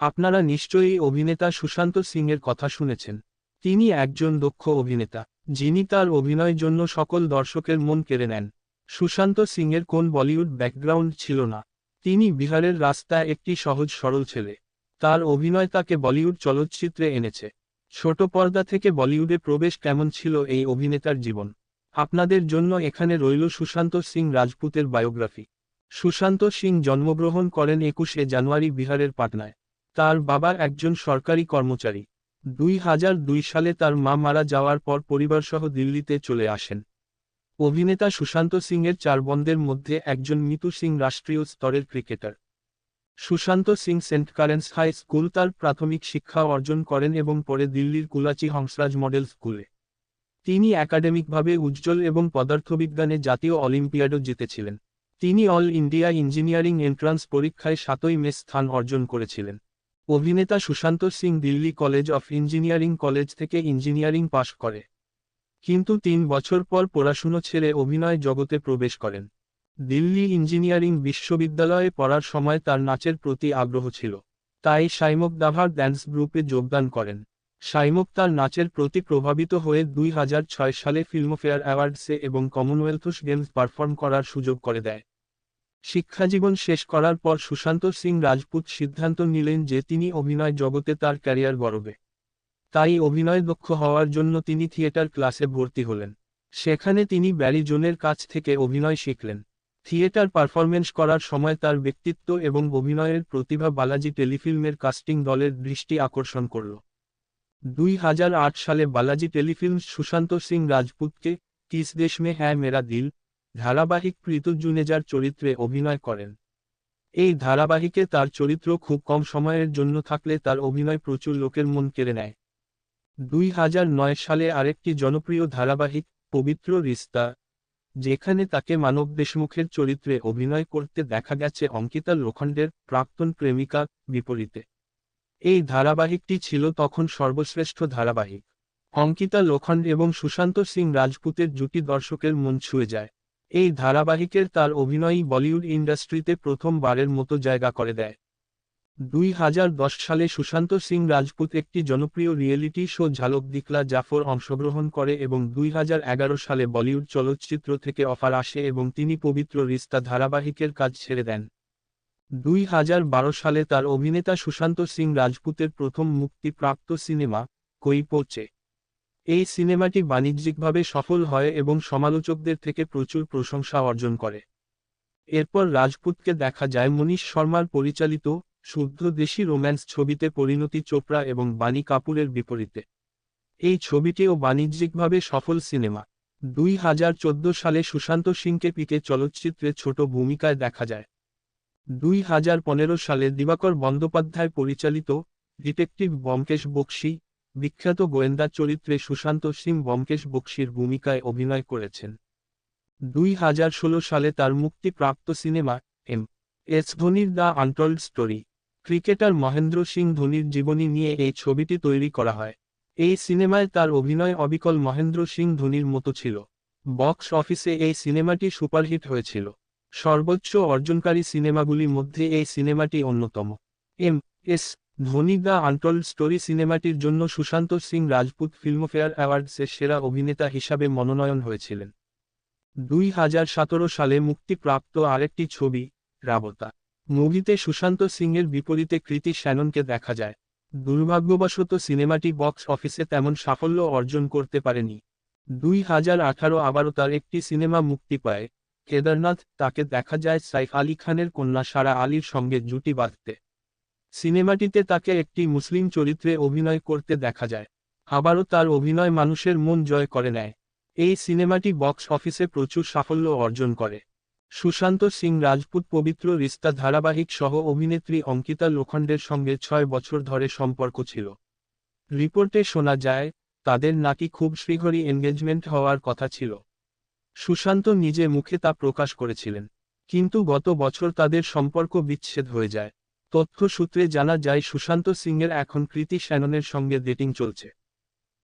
আপনারা নিশ্চয়ই অভিনেতা সুশান্ত সিংয়ের কথা শুনেছেন। তিনি একজন দক্ষ অভিনেতা, যিনি তার অভিনয়ের জন্য সকল দর্শকের মন কেড়ে নেন। সুশান্ত সিংয়ের কোন বলিউড ব্যাকগ্রাউন্ড ছিল না। তিনি বিহারের রাস্তায় একটি সহজ সরল ছেলে। তার অভিনয় তাকে বলিউড চলচ্চিত্রে এনেছে। ছোট পর্দা থেকে বলিউডে প্রবেশ কেমন ছিল এই অভিনেতার জীবন? আপনাদের জন্য এখানে রইল সুশান্ত সিং রাজপুতের বায়োগ্রাফি। সুশান্ত সিং জন্মগ্রহণ করেন একুশে জানুয়ারি বিহারের পাটনায়। তার বাবা একজন সরকারি কর্মচারী। দুই হাজার দুই সালে তার মা মারা যাওয়ার পর পরিবারসহ দিল্লিতে চলে আসেন। অভিনেতা সুশান্ত সিংয়ের চার বন্ধের মধ্যে একজন মিতু সিং রাষ্ট্রীয় স্তরের cricketer. Sushant Singh St Karen's high school তার প্রাথমিক শিক্ষা অর্জন করেন এবং পরে দিল্লির কুলাচি হংসরাজ মডেল স্কুলে। তিনি একাডেমিকভাবে উজ্জ্বল এবং পদার্থবিজ্ঞানে জাতীয় অলিম্পিয়াডও জিতেছিলেন। তিনি অল ইন্ডিয়া ইঞ্জিনিয়ারিং এন্ট্রান্স পরীক্ষায় সাতই মে স্থান অর্জন করেছিলেন। অভিনেতা Sushant Singh Delhi college of engineering college থেকে ইঞ্জিনিয়ারিং পাশ করে। কিন্তু তিন বছর পর পড়াশুনো ছেড়ে অভিনয় জগতে প্রবেশ করেন। দিল্লি ইঞ্জিনিয়ারিং বিশ্ববিদ্যালয়ে পড়ার সময় তার নাচের প্রতি আগ্রহ ছিল। তাই সাইমক দাভার ড্যান্স গ্রুপে যোগদান করেন। সাইমক তার নাচের প্রতি প্রভাবিত হয়ে দুই হাজার ছয় সালে ফিল্মফেয়ার অ্যাওয়ার্ডসে এবং কমনওয়েলথ গেমস পারফর্ম করার সুযোগ করে দেয়। শিক্ষাজীবন শেষ করার পর সুশান্ত সিং রাজপুত সিদ্ধান্ত নিলেন যে তিনি অভিনয় জগতে তার ক্যারিয়ার গড়বে। তাই অভিনয় দক্ষ হওয়ার জন্য তিনি থিয়েটার ক্লাসে ভর্তি হলেন। সেখানে তিনি ব্যারি জোনের কাছ থেকে অভিনয় শিখলেন। থিয়েটার পারফরমেন্স করার সময় তার ব্যক্তিত্ব এবং অভিনয়ের প্রতিভা বালাজি টেলিফিল্মের কাস্টিং দলের দৃষ্টি আকর্ষণ করল। দুই হাজার আট সালে বালাজি টেলিফিল্ম সুশান্ত সিং রাজপুতকে কিস দেশ মে হ্যাঁ মেরা দিল ধারাবাহিক প্রীত জুনেজার চরিত্রে অভিনয় করেন। এই ধারাবাহিকে তার চরিত্র খুব কম সময়ের জন্য থাকলে তার অভিনয় প্রচুর লোকের মন কেড়ে নেয়। দুই হাজার নয় সালে আরেকটি জনপ্রিয় ধারাবাহিক, পবিত্র রিস্তা, যেখানে তাকে মানব দেশমুখের চরিত্রে অভিনয় করতে দেখা গেছে অঙ্কিতা লোখণ্ডের প্রাক্তন প্রেমিকা বিপরীতে। এই ধারাবাহিকটি ছিল তখন সর্বশ্রেষ্ঠ ধারাবাহিক। অঙ্কিতা লোখণ্ড এবং সুশান্ত সিং রাজপুতের জুটি দর্শকের মন ছুঁয়ে যায়। এই ধারাবাহিকের তার অভিনয়ই বলিউড ইন্ডাস্ট্রিতে প্রথমবারের মতো জায়গা করে দেয়। দুই হাজার দশ সালে সুশান্ত সিং রাজপুত একটি জনপ্রিয় রিয়েলিটি শো ঝালক দিকলা জাফর অংশগ্রহণ করে এবং দুই হাজার এগারো সালে বলিউড চলচ্চিত্র থেকে অফার আসে এবং তিনি পবিত্র রিস্তা ধারাবাহিকের কাজ ছেড়ে দেন। দুই হাজার বারো সালে তার অভিনেতা সুশান্ত সিং রাজপুতের প্রথম মুক্তিপ্রাপ্ত সিনেমা, কই পৌঁছে এই সিনেমাটি বাণিজ্যিকভাবে সফল হয় এবং সমালোচকদের থেকে প্রচুর প্রশংসা অর্জন করে। এরপর রাজপুতকে দেখা যায় মনীষ শর্মার পরিচালিত শুদ্ধ দেশি রোম্যান্স ছবিতে পরিণতি চোপড়া এবং বাণী কাপুরের বিপরীতে। এই ছবিটিও বাণিজ্যিকভাবে সফল সিনেমা। দুই হাজার চোদ্দ সালে সুশান্ত সিংকে পিকে চলচ্চিত্রে ছোট ভূমিকায় দেখা যায়। দুই হাজার পনেরো সালে দিবাকর বন্দ্যোপাধ্যায় পরিচালিত ডিটেকটিভ বমকেশ বক্সি বিখ্যাত গোয়েন্দা চরিত্রে সুশান্ত সিং বমকেশ বক্সির ভূমিকায় অভিনয় করেছেন। দুই হাজার ষোলো সালে তার মুক্তিপ্রাপ্ত সিনেমা, এম, এস ধোনির the untold story, cricketer Mahendra Singh ধোনির জীবনী নিয়ে এই ছবিটি তৈরি করা হয়। এই সিনেমায় তার অভিনয় অবিকল মহেন্দ্র সিং ধোনির মতো ছিল। বক্স অফিসে এই সিনেমাটি সুপারহিট হয়েছিল। সর্বোচ্চ অর্জনকারী সিনেমাগুলির মধ্যে এই সিনেমাটি অন্যতম। M, S Dhoni the untold story সিনেমাটির জন্য সুশান্ত সিং রাজপুত ফিল্মফেয়ার অ্যাওয়ার্ডসের সেরা অভিনেতা হিসাবে মনোনয়ন হয়েছিলেন। দুই হাজার সতেরো সালে মুক্তিপ্রাপ্ত আরেকটি ছবি, রাবতা। মুভিতে সুশান্ত সিংয়ের বিপরীতে কৃতি শ্যাননকে দেখা যায়। দুর্ভাগ্যবশত সিনেমাটি বক্স অফিসে তেমন সাফল্য অর্জন করতে পারেনি। দুই হাজার আঠারো আবারও তার একটি সিনেমা মুক্তি পায়। কেদারনাথ, তাকে দেখা যায় সাইফ আলী খানের কন্যা সারা আলীর সঙ্গে জুটি বাঁধতে। সিনেমাটিতে তাকে একটি মুসলিম চরিত্রে অভিনয় করতে দেখা যায়। আবারও তার অভিনয় মানুষের মন জয় করে নেয়। এই সিনেমাটি বক্স অফিসে প্রচুর সাফল্য অর্জন করে। সুশান্ত সিং রাজপুত পবিত্র রিস্তা ধারাবাহিক সহ অভিনেত্রী অঙ্কিতা লোখণ্ডের সঙ্গে ছয় বছর ধরে সম্পর্ক ছিল। রিপোর্টে শোনা যায়, তাদের নাকি খুব শীঘ্রই এনগেজমেন্ট হওয়ার কথা ছিল। সুশান্ত নিজে মুখে তা প্রকাশ করেছিলেন। কিন্তু গত বছর তাদের সম্পর্ক বিচ্ছেদ হয়ে যায়। তথ্য সূত্রে জানা যায় সুশান্ত সিংয়ের এখন কৃতি শ্যাননের সঙ্গে ডেটিং চলছে।